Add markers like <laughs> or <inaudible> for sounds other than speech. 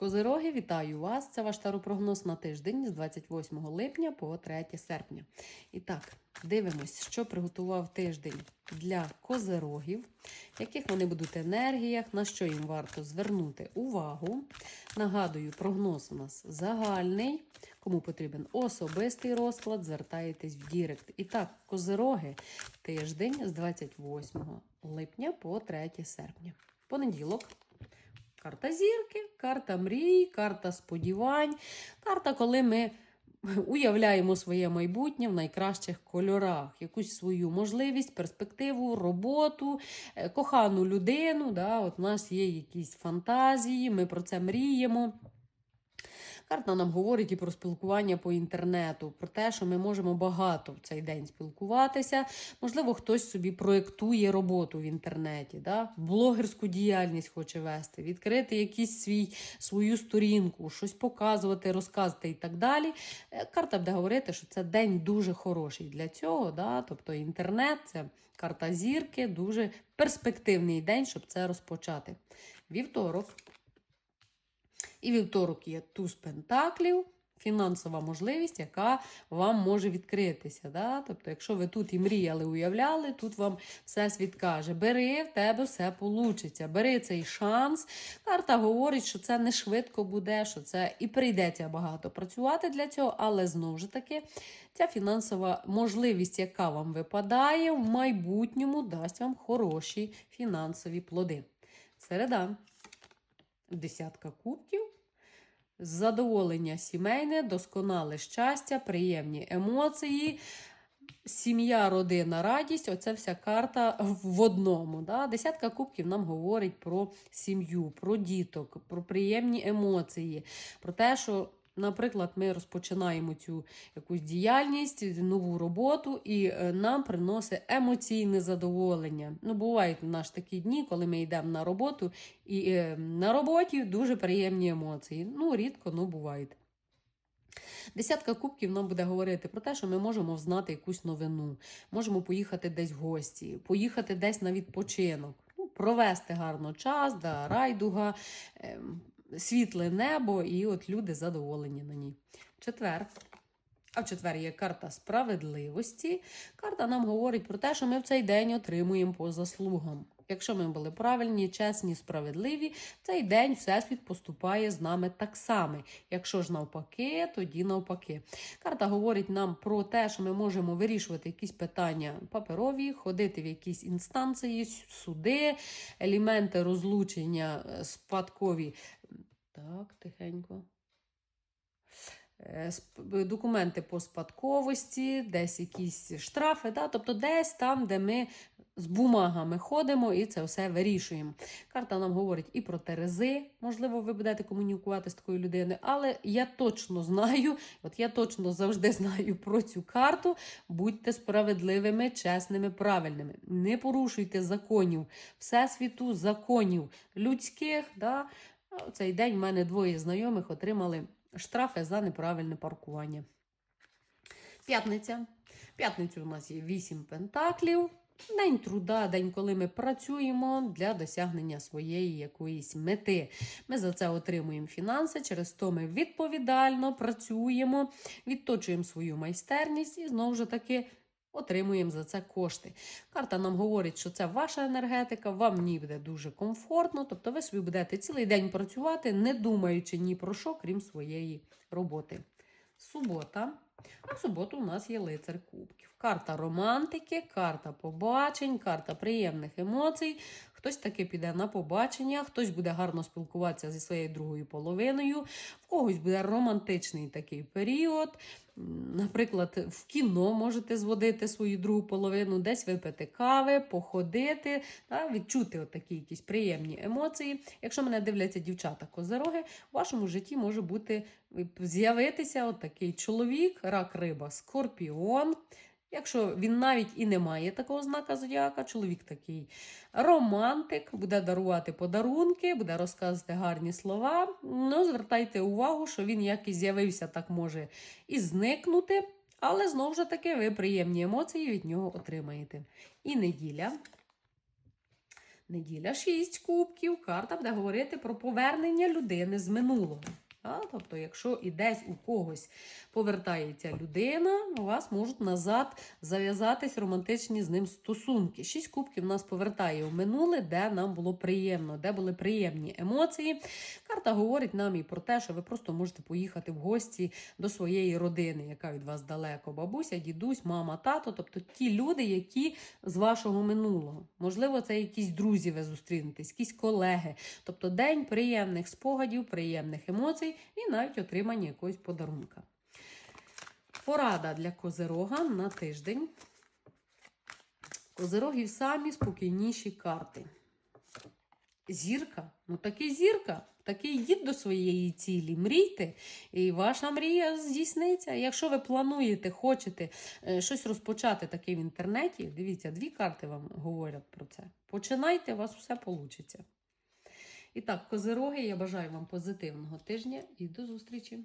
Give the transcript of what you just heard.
Козироги, вітаю вас! Це ваш таропрогноз на тиждень з 28 липня по 3 серпня. І так, дивимось, що приготував тиждень для козирогів, яких вони будуть енергіях, на що їм варто звернути увагу. Нагадую, прогноз у нас загальний. Кому потрібен особистий розклад, звертаєтесь в Дірект. І так, козироги, тиждень з 28 липня по 3 серпня. Понеділок. Карта зірки, карта мрій, карта сподівань, карта, коли ми <laughs> уявляємо своє майбутнє в найкращих кольорах, якусь свою можливість, перспективу, роботу, е, кохану людину. Да? От У нас є якісь фантазії, ми про це мріємо. Карта нам говорить і про спілкування по інтернету, про те, що ми можемо багато в цей день спілкуватися. Можливо, хтось собі проєктує роботу в інтернеті, да? блогерську діяльність хоче вести, відкрити якийсь свій, свою сторінку, щось показувати, розказувати і так далі. Е, Карта буде говорити, що це день дуже хороший для цього. Да? Тобто інтернет це карта зірки, дуже перспективний день, щоб це розпочати. Вівторок. І вівторок є туз пентаклів, фінансова можливість, яка вам може відкритися. Да? Тобто, якщо ви тут і мріяли, уявляли, тут вам всесвіт каже: бери, в тебе все вийде. Бери цей шанс. Карта говорить, що це не швидко буде, що це і прийдеться багато працювати для цього, але знову ж таки, ця фінансова можливість, яка вам випадає, в майбутньому дасть вам хороші фінансові плоди. Середа. Десятка кубків. Задоволення сімейне, досконале щастя, приємні емоції, сім'я, родина, радість оце вся карта в одному. Да? Десятка кубків нам говорить про сім'ю, про діток, про приємні емоції, про те, що. Наприклад, ми розпочинаємо цю якусь діяльність, нову роботу, і е, нам приносить емоційне задоволення. Ну, бувають в нас такі дні, коли ми йдемо на роботу, і е, на роботі дуже приємні емоції. Ну, рідко, ну бувають. Десятка кубків нам буде говорити про те, що ми можемо знати якусь новину, можемо поїхати десь в гості, поїхати десь на відпочинок, ну, провести гарно час, да, райдуга. Світле небо, і от люди задоволені на ній. Четвер. А в четвер є карта справедливості. Карта нам говорить про те, що ми в цей день отримуємо по заслугам. Якщо ми були правильні, чесні, справедливі, в цей день Всесвіт поступає з нами так само. Якщо ж навпаки, тоді навпаки. Карта говорить нам про те, що ми можемо вирішувати якісь питання паперові, ходити в якісь інстанції, суди, елементи розлучення, е, спадкові. Так, тихенько. Е, Документи по спадковості, десь якісь штрафи, да? тобто десь там, де ми з бумагами ходимо і це все вирішуємо. Карта нам говорить і про Терези, можливо, ви будете комунікувати з такою людиною, але я точно знаю, от я точно завжди знаю про цю карту. Будьте справедливими, чесними, правильними. Не порушуйте законів, всесвіту законів людських. Да? В цей день в мене двоє знайомих отримали штрафи за неправильне паркування. П'ятниця. П'ятницю у нас є 8 пентаклів. День труда, день, коли ми працюємо для досягнення своєї якоїсь мети. Ми за це отримуємо фінанси, через то ми відповідально працюємо, відточуємо свою майстерність і знову ж таки отримуємо за це кошти. Карта нам говорить, що це ваша енергетика, вам в ній буде дуже комфортно, тобто ви собі будете цілий день працювати, не думаючи ні про що, крім своєї роботи. Субота. А в суботу у нас є лицар кубків. Карта романтики, карта побачень, карта приємних емоцій. Хтось таки піде на побачення, хтось буде гарно спілкуватися зі своєю другою половиною, в когось буде романтичний такий період. Наприклад, в кіно можете зводити свою другу половину, десь випити кави, походити, та, відчути такі якісь приємні емоції. Якщо мене дивляться дівчата козероги, в вашому житті може бути з'явитися такий чоловік, рак риба, скорпіон. Якщо він навіть і не має такого знака зодіака, чоловік такий романтик, буде дарувати подарунки, буде розказувати гарні слова. Ну, звертайте увагу, що він як і з'явився, так може і зникнути. Але знову ж таки, ви приємні емоції від нього отримаєте. І неділя. Неділя 6 кубків. Карта буде говорити про повернення людини з минулого. А, тобто, якщо і десь у когось повертається людина, у вас можуть назад зав'язатись романтичні з ним стосунки. Шість кубків нас повертає у минуле, де нам було приємно, де були приємні емоції. Карта говорить нам і про те, що ви просто можете поїхати в гості до своєї родини, яка від вас далеко. Бабуся, дідусь, мама, тато, тобто ті люди, які з вашого минулого. Можливо, це якісь друзі ви зустрінетесь, якісь колеги. Тобто день приємних спогадів, приємних емоцій і навіть отримання якогось подарунка. Порада для козирога на тиждень. Козирогів самі спокійніші карти. Зірка, ну таки зірка, таки йдіть до своєї цілі, мрійте, і ваша мрія здійсниться. Якщо ви плануєте, хочете е, щось розпочати таке в інтернеті, дивіться, дві карти вам говорять про це. Починайте, у вас все вийде. І так, козироги, я бажаю вам позитивного тижня і до зустрічі!